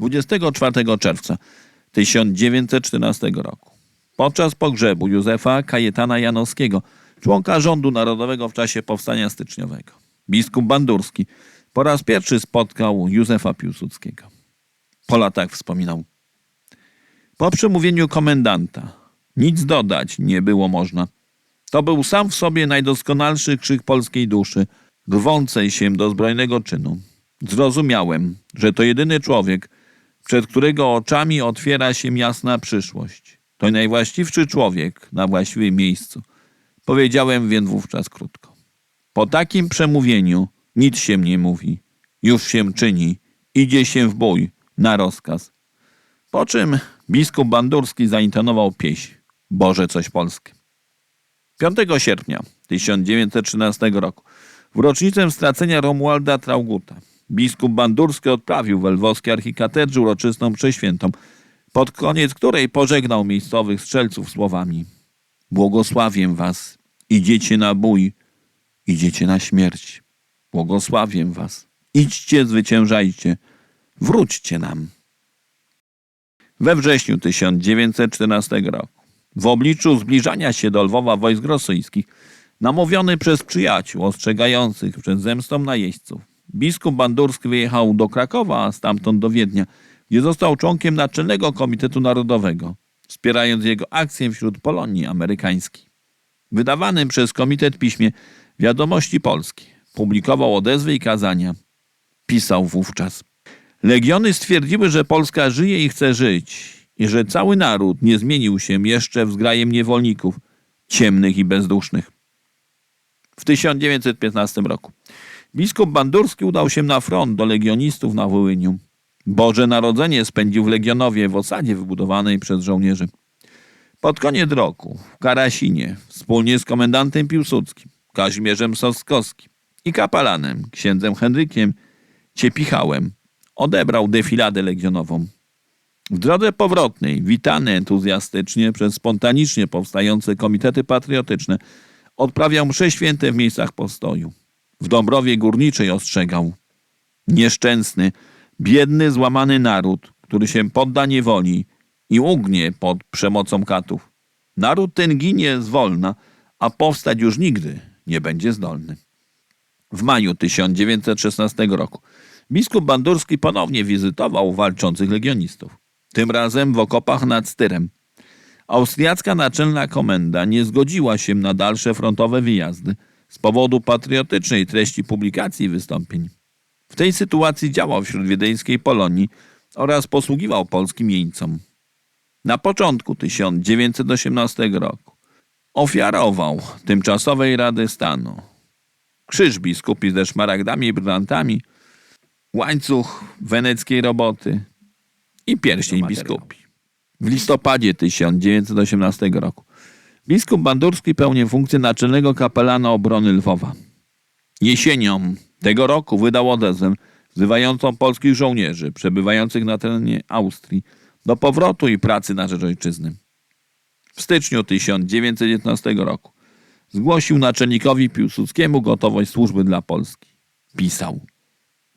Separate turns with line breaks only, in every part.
24 czerwca 1914 roku. Podczas pogrzebu Józefa Kajetana Janowskiego, członka rządu narodowego w czasie powstania styczniowego, biskup Bandurski po raz pierwszy spotkał Józefa Piłsudskiego. Po latach wspominał. Po przemówieniu komendanta nic dodać nie było można. To był sam w sobie najdoskonalszy krzyk polskiej duszy, rwącej się do zbrojnego czynu. Zrozumiałem, że to jedyny człowiek, przed którego oczami otwiera się jasna przyszłość. To najwłaściwszy człowiek na właściwym miejscu. Powiedziałem więc wówczas krótko. Po takim przemówieniu nic się nie mówi, już się czyni, idzie się w bój, na rozkaz. Po czym biskup Bandurski zaintonował pieśń Boże coś polskie. 5 sierpnia 1913 roku, w rocznicę stracenia Romualda Trauguta, biskup Bandurski odprawił w lwowskiej archikatedrze uroczystą przeświętą, pod koniec której pożegnał miejscowych strzelców słowami. Błogosławię was, idziecie na bój, idziecie na śmierć. Błogosławię was, idźcie, zwyciężajcie, wróćcie nam. We wrześniu 1914 roku, w obliczu zbliżania się do Lwowa wojsk rosyjskich, namówiony przez przyjaciół ostrzegających przed zemstą najeźdźców, biskup Bandurski wyjechał do Krakowa, a stamtąd do Wiednia, gdzie został członkiem Naczelnego Komitetu Narodowego, wspierając jego akcję wśród Polonii amerykańskiej. Wydawanym przez komitet piśmie Wiadomości Polskie publikował odezwy i kazania. Pisał wówczas. Legiony stwierdziły, że Polska żyje i chce żyć i że cały naród nie zmienił się jeszcze w zgrajem niewolników, ciemnych i bezdusznych. W 1915 roku biskup Bandurski udał się na front do legionistów na Wołyniu. Boże Narodzenie spędził w Legionowie w osadzie wybudowanej przez żołnierzy. Pod koniec roku w Karasinie wspólnie z komendantem Piłsudskim, Kazimierzem Soskowskim i kapelanem, księdzem Henrykiem Ciepichałem, odebrał defiladę legionową. W drodze powrotnej, witany entuzjastycznie przez spontanicznie powstające komitety patriotyczne, odprawiał msze święte w miejscach postoju. W Dąbrowie Górniczej ostrzegał. Nieszczęsny, biedny, złamany naród, który się podda niewoli i ugnie pod przemocą katów. Naród ten ginie zwolna, a powstać już nigdy nie będzie zdolny. W maju 1916 roku biskup Bandurski ponownie wizytował walczących legionistów. Tym razem w okopach nad Styrem. Austriacka naczelna komenda nie zgodziła się na dalsze frontowe wyjazdy z powodu patriotycznej treści publikacji i wystąpień. W tej sytuacji działał wśród wiedeńskiej Polonii oraz posługiwał polskim jeńcom. Na początku 1918 roku ofiarował tymczasowej Rady Stanu krzyż biskupi ze szmaragdami i brylantami, łańcuch weneckiej roboty i pierścień biskupi. W listopadzie 1918 roku biskup Bandurski pełnił funkcję naczelnego kapelana obrony Lwowa. Jesienią tego roku wydał odezwę wzywającą polskich żołnierzy przebywających na terenie Austrii do powrotu i pracy na rzecz ojczyzny. W styczniu 1919 roku zgłosił naczelnikowi Piłsudskiemu gotowość służby dla Polski. Pisał.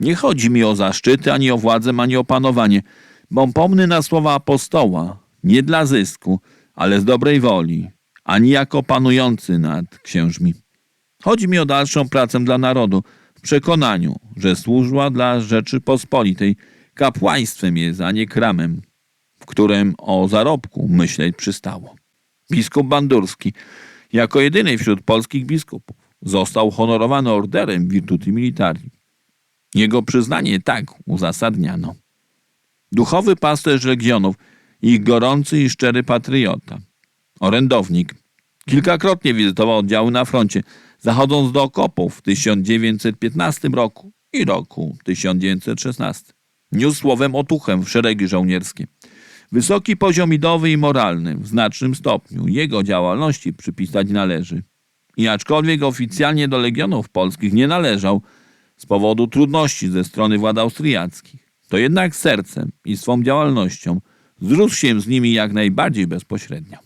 Nie chodzi mi o zaszczyty, ani o władzę, ani o panowanie, bo pomny na słowa apostoła, nie dla zysku, ale z dobrej woli, ani jako panujący nad księżmi. Chodzi mi o dalszą pracę dla narodu, w przekonaniu, że służba dla Rzeczypospolitej kapłaństwem jest, a nie kramem, w którym o zarobku myśleć przystało. Biskup Bandurski, jako jedyny wśród polskich biskupów, został honorowany orderem Virtuti Militari. Jego przyznanie tak uzasadniano. Duchowy pasterz legionów, ich gorący i szczery patriota, orędownik, kilkakrotnie wizytował oddziały na froncie, zachodząc do okopów w 1915 roku i roku 1916. Niósł słowem otuchem w szeregi żołnierskie. Wysoki poziom idowy i moralny w znacznym stopniu jego działalności przypisać należy. I aczkolwiek oficjalnie do legionów polskich nie należał z powodu trudności ze strony władz austriackich, to jednak sercem i swą działalnością zrósł się z nimi jak najbardziej bezpośrednio.